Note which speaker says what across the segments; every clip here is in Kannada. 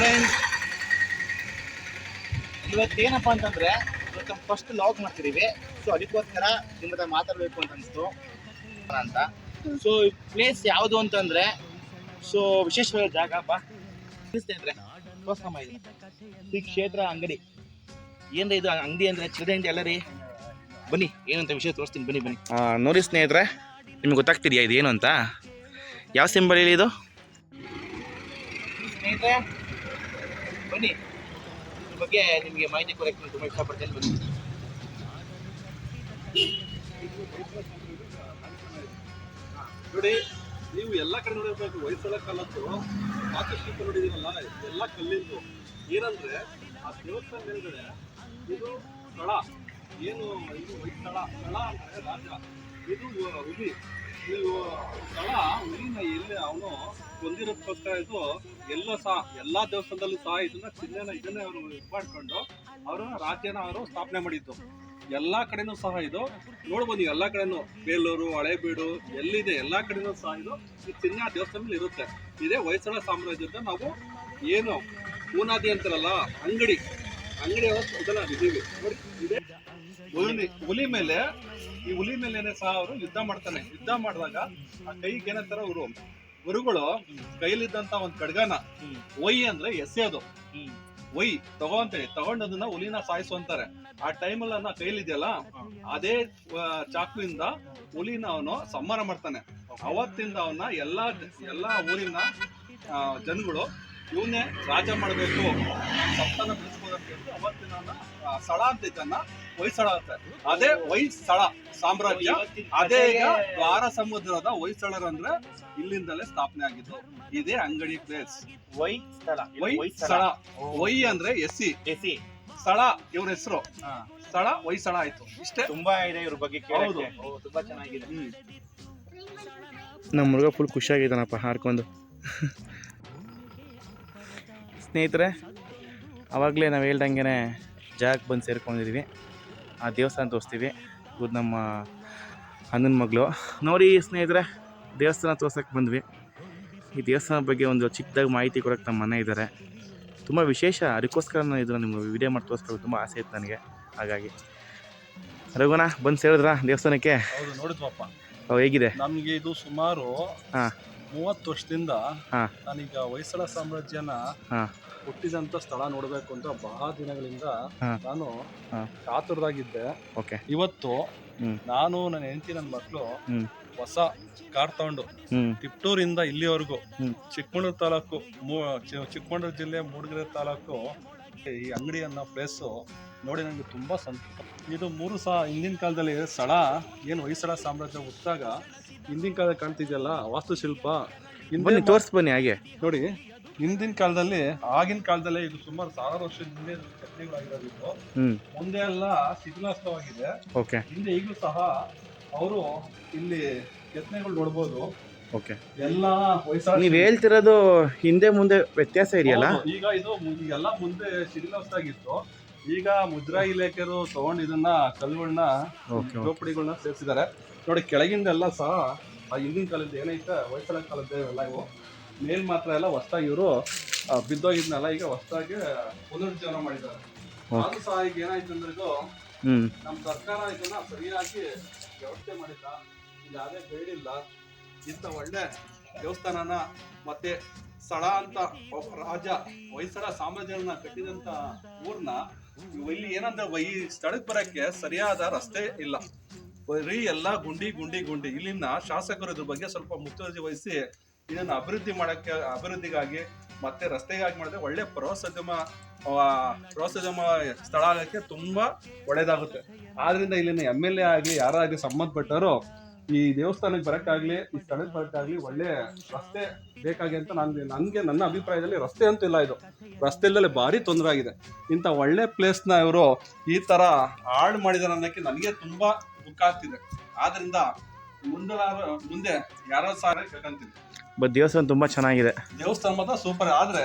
Speaker 1: ಫ್ರೆಂಡ್ಸ್ ಇವತ್ತೇನಪ್ಪ ಅಂತಂದ್ರೆ ಇವತ್ತು ಫಸ್ಟ್ ಲಾಗ್ ಮಾಡ್ತಿದೀವಿ. ಸೊ ಅದಕ್ಕೋಸ್ಕರ ನಿಮ್ಮ ಹತ್ರ ಮಾತಾಡಬೇಕು ಅಂತ ಅನಿಸ್ತು. ಅಂತ. ಸೊ ಪ್ಲೇಸ್ ಯಾವುದು ಅಂತಂದ್ರೆ ಸೊ ವಿಶೇಷವಾದ ಜಾಗ ಬಾ. ಸ್ನೇಹಿತರೆ ತೋರ್ಸ್ಕೊಂಬ ಇದು. ಶ್ರೀ ಕ್ಷೇತ್ರ ಅಂಗಡಿ. ಏನ್ರ ಇದು ಅಂಗಡಿ ಅಂದ್ರೆ ಚಿಲ್ಲರೆ ಅಂಗಡಿ ಅಲ್ಲ ರೀ? ಬನ್ನಿ ಏನಂತ ವಿಷಯ ತೋರಿಸ್ತೀನಿ. ಬನ್ನಿ ಬನ್ನಿ. ನೋಡಿ ಸ್ನೇಹಿತರೆ ನಿಮ್ಗೆ ಗೊತ್ತಾಗ್ತಿದೆಯಾ ಇದು ಏನು ಅಂತ? ಯಾವ ಸಿಂಬಲ್ ಹೇಳಿ ಇದು? ಸ್ನೇಹಿತರೆ ಬನ್ನಿ. ಇದ್ರ ಬಗ್ಗೆ ನಿಮಗೆ ಮಾಹಿತಿ ಕೊಡಕ್ಕೆ ತುಂಬ ಇಷ್ಟಪಡ್ತೇನೆ. ಬನ್ನಿ.
Speaker 2: ನೋಡಿ, ನೀವು ಎಲ್ಲ ಕಡೆ ನೋಡಿರ್ಬೇಕು ಹೊಯ್ಸಳ ಕಲ್ಲದ್ದು ವಾಸ್ತುಶಿಲ್ಪ ನೋಡಿದೀವಲ್ಲ ಎಲ್ಲ ಕಲ್ಲಿದ್ದು. ಏನಂದ್ರೆ, ಆ ದೇವಸ್ಥಾನ ಮೇಲ್ಗಡೆ ಇದು ಸ್ಥಳ. ಏನು, ಇದು ಸ್ಥಳ ಸ್ಥಳ ಅಂದ್ರೆ ರಾಜ. ಇದು ಹುಲಿ ನೀವು ಸ್ಥಳ ಹುಲಿನ ಎಲ್ಲಿ ಅವನು ಹೊಂದಿರೋದಕ್ಕೋಸ್ಕರ ಇದು ಎಲ್ಲ ಸಹ, ಎಲ್ಲಾ ದೇವಸ್ಥಾನದಲ್ಲೂ ಸಹ ಇದನ್ನ ಚಿಹ್ನೆನ ಇದನ್ನೇ ಅವರು ಇದು ಮಾಡ್ಕೊಂಡು ಅವರು ರಾಜ್ಯನ ಅವರು ಸ್ಥಾಪನೆ ಮಾಡಿದ್ದು. ಎಲ್ಲಾ ಕಡೆನೂ ಸಹ ಇದು ನೋಡ್ಬೋದು ಎಲ್ಲಾ ಕಡೆನೂ. ಬೇಲೂರು, ಹಳೇಬೀಡು ಎಲ್ಲಿದೆ ಎಲ್ಲಾ ಕಡೆನೂ ಸಹ ಇದು ಈ ಚಿನ್ನ ದೇವಸ್ಥಾನದಲ್ಲಿ ಇರುತ್ತೆ. ಇದೇ ಹೊಯ್ಸಳ ಸಾಮ್ರಾಜ್ಯದ ನಾವು ಏನು ಪೂನಾದಿ ಅಂತಾರಲ್ಲ, ಅಂಗಡಿ. ಅಂಗಡಿ ಅವರು ನೋಡಿ, ಇದೆ ಹುಲಿ ಹುಲಿ ಮೇಲೆ, ಈ ಹುಲಿ ಮೇಲೇನೆ ಸಹ ಅವರು ಯುದ್ಧ ಮಾಡ್ತಾನೆ. ಯುದ್ಧ ಮಾಡಿದಾಗ ಆ ಕೈಗೆ ಏನಂತಾರ ಅವರು, ಗುರುಗಳು ಕೈಲಿದ್ದಂತ ಒಂದ್ ಖಡ್ಗನ ಒಯ್ ಅಂದ್ರೆ ಎಸೆಯೋದು. ಒಯ್ ತಗೋ ಅಂತೇಳಿ. ತಗೊಂಡು ಅದನ್ನ ಹುಲಿನ ಸಾಯಿಸು ಅಂತಾರೆ. ಆ ಟೈಮಲ್ಲಿ ಅಲ್ಲ ಕೈಲಿದೆಯಲ್ಲ ಅದೇ ಚಾಕುವಿಂದ ಹುಲಿನ ಅವನು ಸಂಹಾರ ಮಾಡ್ತಾನೆ. ಅವತ್ತಿಂದ ಅವನ್ನ ಎಲ್ಲಾ ಎಲ್ಲಾ ಊರಿನ ಜನಗಳು ಇವನ್ನೇ ರಾಜ ಮಾಡಬೇಕು ಅಂತ ಹೇಳ್ಬಿಟ್ಟು ಅವತ್ತಿನ ಸಳ ಆ, ಸ್ಥಳ ಅಂತ ಇದನ್ನ ಹೊಯ್ಸಳ ಅಂತ ಅದೇ ಹೊಯ್ಸಳ ಸಾಮ್ರಾಜ್ಯ. ಅದೇ ಈಗ ದ್ವಾರ ಸಮುದ್ರದ ಹೊಯ್ಸಳರಂದ್ರೆ ಇಲ್ಲಿಂದಲೇ ಸ್ಥಾಪನೆ ಆಗಿದ್ದು ಇದೇ ಅಂಗಡಿ ಪ್ಲೇಸ್
Speaker 1: ವೈ ಸ್ಥಳ.
Speaker 2: ಸ್ಥಳ ವೈ ಅಂದ್ರೆ ಎಸ್ಸಿ.
Speaker 1: ಎಸಿ
Speaker 2: ಸ್ಥಳ ಇವ್ರ ಹೆಸರು. ಸ್ಥಳ ಹೊಯ್ಸಳ ಆಯ್ತು. ಇಷ್ಟೇ?
Speaker 1: ತುಂಬಾ ಇದೆ ಇವ್ರ ಬಗ್ಗೆ
Speaker 2: ಹೌದು.
Speaker 1: ತುಂಬಾ ಚೆನ್ನಾಗಿದೆ.
Speaker 3: ನಮ್ಮ ಹುಡುಗ ಫುಲ್ ಖುಷಿಯಾಗಿದ್ದಾನಪ್ಪ ಹಾಡ್ಕೊಂಡು ಸ್ನೇಹಿತರೆ ಆವಾಗಲೇ ನಾವು ಹೇಳ್ದಂಗೆ ಜಾಗಕ್ಕೆ ಬಂದು ಸೇರ್ಕೊಂಡಿದ್ದೀವಿ ಆ ದೇವಸ್ಥಾನ ತೋರಿಸ್ತೀವಿ. ಇವ್ರು ನಮ್ಮ ಅಣ್ಣನ ಮಗಳು. ನೋಡಿ ಸ್ನೇಹಿತರೆ ದೇವಸ್ಥಾನ ತೋರ್ಸೋಕ್ಕೆ ಬಂದ್ವಿ. ಈ ದೇವಸ್ಥಾನದ ಬಗ್ಗೆ ಒಂದು ಚಿಕ್ಕದಾಗಿ ಮಾಹಿತಿ ಕೊಡೋಕ್ಕೆ ನಮ್ಮ ಮನೆ ಇದ್ದಾರೆ ತುಂಬ ವಿಶೇಷ ಅದಕ್ಕೋಸ್ಕರ ನಾನು ಇದನ್ನು ನಿಮ್ಗೆ ವಿಡಿಯೋ ಮಾಡಿ ತೋರಿಸ್ಕೊಳ್ಳೋದು ತುಂಬ ಆಸೆ ಇತ್ತು ನನಗೆ. ಹಾಗಾಗಿ. ರಘುನಾ ಬಂದು ಸೇರಿದ್ರಾ ದೇವಸ್ಥಾನಕ್ಕೆ?
Speaker 2: ನೋಡಿದ್ವಪ್ಪ.
Speaker 3: ಹೇಗಿದೆ?
Speaker 2: ನಮಗೆ ಇದು ಸುಮಾರು
Speaker 3: ಹಾ.
Speaker 2: ಮೂವತ್ತು ವರ್ಷದಿಂದ. ನಾನೀಗ ಹೊಯ್ಸಳ ಸಾಮ್ರಾಜ್ಯನ. ಹುಟ್ಟಿದಂತ ಸ್ಥಳ ನೋಡಬೇಕು ಅಂತ ಬಹಳ ದಿನಗಳಿಂದ ನಾನು. ಕಾತುರದಾಗಿದ್ದೆ
Speaker 3: ಓಕೆ
Speaker 2: ಇವತ್ತು ನಾನು ನನ್ನ ಹೆಂಡತಿ ನನ್ನ ಮಕ್ಕಳು ಹೊಸ ಕಾರ್ ತಗೊಂಡು ತಿಪ್ಟೂರಿಂದ ಇಲ್ಲಿವರೆಗೂ. ಚಿಕ್ಕಮಗಳೂರು ತಾಲೂಕು ಚಿಕ್ಕಮಗಳೂರು ಜಿಲ್ಲೆ ಮೂಡಿಗೆರೆ ತಾಲೂಕು ಈ ಅಂಗಡಿ ಅನ್ನೋ ಪ್ಲೇಸು ನೋಡಿ ನನಗೆ ತುಂಬಾ ಸಂತೋಷ. ಇದು ಮೂರು ಸಹ ಹಿಂದಿನ ಕಾಲದಲ್ಲಿ ಸ್ಥಳ ಏನು ಹೊಯ್ಸಳ ಸಾಮ್ರಾಜ್ಯ ಹುಟ್ಟಾಗ ಹಿಂದಿನ ಕಾಲದಲ್ಲಿ ಕಾಣ್ತಿದೆಯಲ್ಲ ವಾಸ್ತುಶಿಲ್ಪ?
Speaker 3: ಬನ್ನಿ ತೋರ್ಸ್ ಬನ್ನಿ ಹಾಗೆ.
Speaker 2: ನೋಡಿ ಹಿಂದಿನ ಕಾಲದಲ್ಲಿ ಆಗಿನ ಕಾಲದಲ್ಲೇ ಇದು ಸುಮಾರು ಸಾವಿರ ವರ್ಷದ ಹಿಂದೆ.
Speaker 3: ಹ್ಞೂ
Speaker 2: ಮುಂದೆ ಎಲ್ಲ ಶಿಥಿಲಾಸ್ತವಾಗಿದೆ.
Speaker 3: ಓಕೆ.
Speaker 2: ಹಿಂದೆ ಈಗಲೂ ಸಹ ಅವರು ಇಲ್ಲಿ ಕೆತ್ತನೆಗಳು ನೋಡ್ಬೋದು.
Speaker 3: ಓಕೆ.
Speaker 2: ಎಲ್ಲ ಹೊಯ್ಸಳ
Speaker 3: ನೀವು ಹೇಳ್ತಿರೋದು ಹಿಂದೆ ಮುಂದೆ ವ್ಯತ್ಯಾಸ ಇದೆಯಲ್ಲ?
Speaker 2: ಹೌದು, ಈಗ ಇದು ಎಲ್ಲ ಈಗೆಲ್ಲ ಮುಂದೆ ಶಿಥಿಲಾವಸ್ಥಾಗಿತ್ತು ಈಗ ಮುದ್ರಾ ಇಲಾಖೆಯವರು ತಗೊಂಡು ಇದನ್ನ ಕಲ್ಲುಗಳನ್ನ
Speaker 3: ಓಕೆ ಓಕೆ.
Speaker 2: ಜೋಪಡಿಗಳನ್ನ ಸೇರಿಸಿದ್ದಾರೆ. ನೋಡಿ ಕೆಳಗಿಂದೆಲ್ಲ ಸಹ ಆ ಹಿಂದಿನ ಕಾಲದ ಏನೈತೆ? ಹೊಯ್ಸಳ ಕಾಲದ ಇವೆಲ್ಲ ಇವು. ಮೇಲ್ ಮಾತ್ರ ಎಲ್ಲ ಹೊಸ್ದಾಗಿ ಇವರು ಬಿದ್ದೋಗಿದ್ನೆಲ್ಲ ಈಗ ಹೊಸ್ದಾಗಿ ಪುನರುಜ್ಜೀವನ ಮಾಡಿದ್ದಾರೆ. ಅದು ಸಹ ಈಗ ಏನಾಯ್ತು ಅಂದ್ರೆ ಇದು
Speaker 3: ಹ್ಞೂ
Speaker 2: ನಮ್ಮ ಸರ್ಕಾರ ಇದನ್ನ ಸರಿಯಾಗಿ ವ್ಯವಸ್ಥೆ ಮಾಡಿಲ್ಲ ಗೈಡ್ ಇಲ್ಲ ಇಂಥ ಒಳ್ಳೆ ದೇವಸ್ಥಾನನ ಮತ್ತೆ ಸ್ಥಳ ಅಂತ ಒಬ್ಬ ರಾಜ ಹೊಯ್ಸಳ ಸಾಮ್ರಾಜ್ಯಗಳನ್ನ ಕಟ್ಟಿದಂತ ಊರ್ನ ಇಲ್ಲಿ ಏನಂದ್ರೆ ಈ ಸ್ಥಳಕ್ಕೆ ಬರಕ್ಕೆ ಸರಿಯಾದ ರಸ್ತೆ ಇಲ್ಲ. ಬರೀ ಎಲ್ಲ ಗುಂಡಿ ಗುಂಡಿ ಗುಂಡಿ. ಇಲ್ಲಿನ ಶಾಸಕರು ಇದ್ರ ಬಗ್ಗೆ ಸ್ವಲ್ಪ ಮುತುವರ್ಜಿ ವಹಿಸಿ ಇದನ್ನ ಅಭಿವೃದ್ಧಿ ಮಾಡಕ್ಕೆ, ಅಭಿವೃದ್ಧಿಗಾಗಿ ಮತ್ತೆ ರಸ್ತೆಗಾಗಿ ಮಾಡಿದ್ರೆ ಒಳ್ಳೆ ಪ್ರವಾಸೋದ್ಯಮ ಪ್ರವಾಸೋದ್ಯಮ ಸ್ಥಳ ಆಗಕ್ಕೆ ತುಂಬಾ ಒಳ್ಳೇದಾಗುತ್ತೆ. ಆದ್ರಿಂದ ಇಲ್ಲಿನ ಎಂ ಎಲ್ ಎ ಆಗಿ ಯಾರಾಗಿ ಸಂಬಂಧಪಟ್ಟವರು ಈ ದೇವಸ್ಥಾನಕ್ಕೆ ಬರಕ್ಕಾಗ್ಲಿ ಈ ಸ್ಥಳಕ್ಕೆ ಬರಕ್ಕಾಗ್ಲಿ ಒಳ್ಳೆ ರಸ್ತೆ ಬೇಕಾಗಿ ಅಂತ ನಾನು ನನ್ಗೆ ನನ್ನ ಅಭಿಪ್ರಾಯದಲ್ಲಿ ರಸ್ತೆ ಅಂತೂ ಇಲ್ಲ ಇದು. ರಸ್ತೆ ಇಲ್ಲದೆ ಭಾರಿ ತೊಂದರೆ ಆಗಿದೆ ಇಂಥ ಒಳ್ಳೆ ಪ್ಲೇಸ್ನ ಇವರು ಈ ತರ ಹಾಳು ಮಾಡಿದಾರೆ ಅನ್ನೋಕ್ಕೆ ನನಗೆ ತುಂಬಾ ದುಃಖ ಆಗ್ತಿದೆ. ಆದ್ರಿಂದ ಮುಂದೆ ಮುಂದೆ ಯಾರೋ ಸಾರ ಕೇಳ್ಕೊಂತೀನಿ.
Speaker 3: ಬಟ್ ದೇವಸ್ಥಾನ ತುಂಬ ಚೆನ್ನಾಗಿದೆ.
Speaker 2: ದೇವಸ್ಥಾನ ಮಾತ್ರ ಸೂಪರ್ ಆದ್ರೆ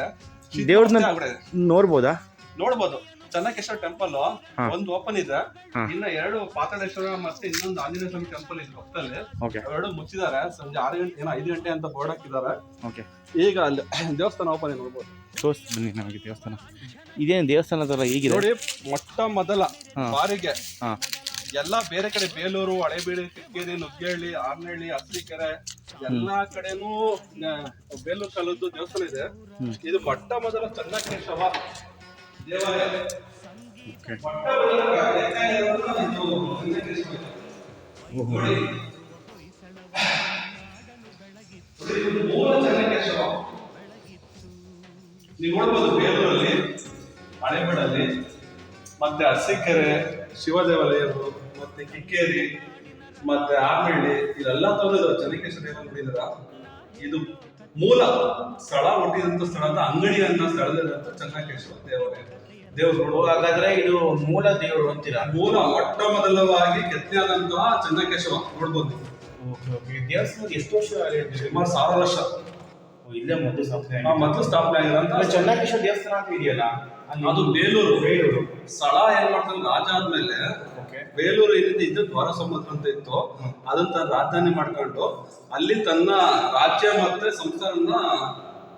Speaker 3: ದೇವ್ರನ್ನ-. ನೋಡ್ಬೋದಾ?
Speaker 2: ನೋಡ್ಬೋದು. ಚೆನ್ನಕೇಶ್ವರ ಟೆಂಪಲ್ ಒಂದು ಓಪನ್ ಇದೆ. ಇನ್ನ ಎರಡು ಪಾತಾಳೇಶ್ವರ ಮತ್ತೆ ಇನ್ನೊಂದು ಆಂಜನೇಯ ಸ್ವಾಮಿ ಟೆಂಪಲ್ ಇದೆ ಪಕ್ಕದಲ್ಲಿ ಎರಡು ಮುಚ್ಚಿದ್ದಾರೆ. ಸಂಜೆ ಆರು ಗಂಟೆ ಏನೋ ಐದು ಗಂಟೆ ಅಂತ ಬೋರ್ಡ್ ಹಾಕಿದ್ದಾರೆ. ಈಗ ಅಲ್ಲಿ ದೇವಸ್ಥಾನ ಓಪನ್ ಇದೆ ನೋಡ್ಬೋದು
Speaker 3: ತೋರಿಸ್ ಬನ್ನಿ ನಮಗೆ ದೇವಸ್ಥಾನ. ಇದೇನು ದೇವಸ್ಥಾನ ಈಗ
Speaker 2: ನೋಡಿ ಮೊಟ್ಟ ಮೊದಲ ಬಾರಿಗೆ ಎಲ್ಲಾ ಬೇರೆ ಕಡೆ ಬೇಲೂರು ಹಳೇಬೀಡು ಕಿಕ್ಕೇರಿ ನುಗ್ಗೇಹಳ್ಳಿ ಆರ್ನಹಳ್ಳಿ ಅರಸೀಕೆರೆ ಎಲ್ಲಾ ಕಡೆನೂ ಬೇಲೂರು ಕಾಲದ್ದು ದೇವಸ್ಥಾನ ಇದೆ. ಇದು ಮೊಟ್ಟ ಮೊದಲ ಚನ್ನಕೇಶವ. ದೇವಾಲಯ ನೀವು ನೋಡ್ಬೋದು ಬೇಲೂರಲ್ಲಿ ಹಳೇಬೀಡಲ್ಲಿ ಮತ್ತೆ ಅರಸೀಕೆರೆ ಶಿವ ದೇವಾಲಯಗಳು ಮತ್ತೆ ಕಿಕ್ಕೇರಿ ಮತ್ತೆ ಆರ್ನಹಳ್ಳಿ ಇದೆಲ್ಲ ತೋರಿದ್ರು ಚನ್ನಕೇಶ್ವರ ದೇವಾಲಯ ನೋಡಿದ್ರ ಇದು ಮೂಲ ಸ್ಥಳ ಹುಟ್ಟಿದಂತ ಸ್ಥಳ ಅಂತ ಅಂಗಡಿ ಅಂತ ಸ್ಥಳದಲ್ಲಿರುವಂತ ಚನ್ನಕೇಶ್ವರ ದೇವಾಲಯ ದೇವರು ನೋಡುವಾಗ
Speaker 3: ಹಾಗಾದ್ರೆ ಇದು ಮೂಲ ದೇವರು ಅಂತೀರಾ?
Speaker 2: ಮೂಲ ಮೊಟ್ಟ ಮೊದಲವಾಗಿ ಕೆತ್ತಿಯಾದಂತಹ ಚನ್ನಕೇಶವ ನೋಡ್ಬೋದು
Speaker 3: ದೇವಸ್ಥಾನ ಎಷ್ಟು ವರ್ಷ
Speaker 2: ಸುಮಾರು ಸಾವಿರ ವರ್ಷ.
Speaker 3: ಇಲ್ಲೇ ಮೊದಲು
Speaker 2: ಸ್ಥಾಪನೆ ಮೊದಲು ಸ್ಥಾಪನೆ ಆಗಿರೋಂತ
Speaker 3: ಚೆನ್ನಕೇಶ್ವರ ದೇವಸ್ಥಾನ ಅಂತ ಇದೆಯಲ್ಲ?
Speaker 2: ಅದು ಬೇಲೂರು.
Speaker 3: ಬೇಲೂರು.
Speaker 2: ಸ್ಥಳ ಏನ್ ಮಾಡ್ತಾನೆ ರಾಜ ಆದ್ಮೇಲೆ ಬೇಲೂರು ಏನಿದೆ ಇದ್ದು ದ್ವಾರ ಸಮುದ್ರ ಅಂತ ಇತ್ತು. ಅದನ್ನ ತನ್ನ ರಾಜಧಾನಿ ಮಾಡ್ಕೊಂಡು ಅಲ್ಲಿ ತನ್ನ ರಾಜ್ಯ ಮತ್ತೆ ಸಂಸ್ಥಾನ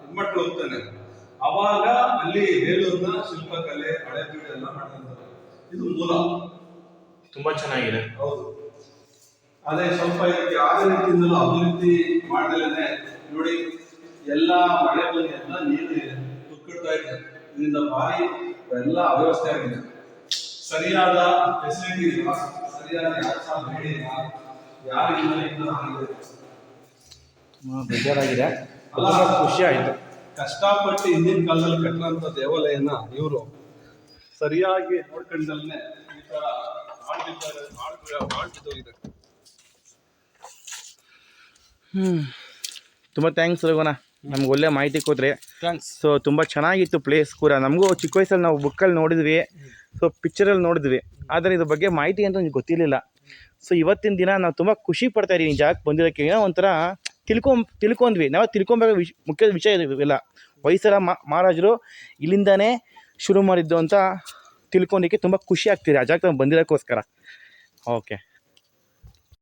Speaker 2: ಇದ್ ಮಾಡ್ಕೊಂಡು ಹೋಗ್ತಾನೆ. ಅವಾಗ ಅಲ್ಲಿ ಬೇಲೂರಿನ ಶಿಲ್ಪಕಲೆ ಹಳೆಬೀಡು ಎಲ್ಲ ಮಾಡ್ಕೊಂತಾರೆ. ಇದು ಮೂಲ.
Speaker 3: ತುಂಬಾ ಚೆನ್ನಾಗಿದೆ.
Speaker 2: ಹೌದು. ಅದೇ ಸ್ವಲ್ಪ ಇದಕ್ಕೆ ಯಾವ ರೀತಿಯಿಂದಲೂ ಅಭಿವೃದ್ಧಿ ಮಾಡ್ದಲೇನೆ ನೋಡಿ ಎಲ್ಲ ಮಳೆ ಬಂದು ಎಲ್ಲ ನೀರು ತುಕ್ಕಿಡ್ತಾ ಇದೆ. ಇದರಿಂದ ಭಾರಿ ಎಲ್ಲ ಅವ್ಯವಸ್ಥೆ ಆಗಿದೆ. ಸರಿಯಾದ ಫೆಸಿಲಿಟಿ ಇಲ್ಲ. ಸರಿಯಾದ ಯಾರು ಬೇಡಿ ಇಲ್ಲ. ಯಾರಿಂದ ಇನ್ನೂ ಆಗಿದೆ
Speaker 3: ಬೇಜಾರಾಗಿದೆ. ಖುಷಿ ಆಯಿತು.
Speaker 2: ಕಷ್ಟಪಟ್ಟು ಹಿಂದಿನ ಕಾಲದಲ್ಲಿ ಕಟ್ಟಿರೋಂಥ ದೇವಾಲಯನ ಇವರು ಸರಿಯಾಗಿ ನೋಡ್ಕೊಂಡಲ್ಲೇ ಈ ತರ ಆಳ್ಬಿದ್ದೋಗಿದೆ
Speaker 3: ಹ್ಮ್. ತುಂಬ ಥ್ಯಾಂಕ್ಸ್ ರಘುವಣ ನಮ್ಗೆ ಒಳ್ಳೆ ಮಾಹಿತಿ ಕೊಟ್ರಿ. ಸೊ ತುಂಬ ಚೆನ್ನಾಗಿತ್ತು ಪ್ಲೇಸ್ ಕೂಡ. ನಮಗೂ ಚಿಕ್ಕ ವಯಸ್ಸಲ್ಲಿ ನಾವು ಬುಕ್ಕಲ್ಲಿ ನೋಡಿದ್ವಿ. ಸೊ ಪಿಕ್ಚರಲ್ಲಿ ನೋಡಿದ್ವಿ. ಆದರೆ ಇದ್ರ ಬಗ್ಗೆ ಮಾಹಿತಿ ಅಂತ ನನಗೆ ಗೊತ್ತಿರಲಿಲ್ಲ. ಸೊ ಇವತ್ತಿನ ದಿನ ನಾವು ತುಂಬ ಖುಷಿ ಪಡ್ತಾ ಇದೀವಿ ಜಾಗಕ್ಕೆ ಬಂದಿರೋಕ್ಕೆ. ಏನೋ ಒಂಥರ ತಿಳ್ಕೊಂಬ ತಿಳ್ಕೊಂಡ್ವಿ. ನಾವು ತಿಳ್ಕೊಬೇಕು ವಿಷ್ ಮುಖ್ಯ ವಿಷಯ ಇಲ್ಲ ವಯಸ್ಸರ ಮಹಾರಾಜರು ಇಲ್ಲಿಂದಾನೇ ಶುರು ಮಾಡಿದ್ದು ಅಂತ ತಿಳ್ಕೊಂಡಿಕ್ಕೆ ತುಂಬ ಖುಷಿ ಆಗ್ತಿದೆ. ಆ ಜಾಗಕ್ಕೆ ನಾವು ಬಂದಿರೋಕ್ಕೋಸ್ಕರ. ಓಕೆ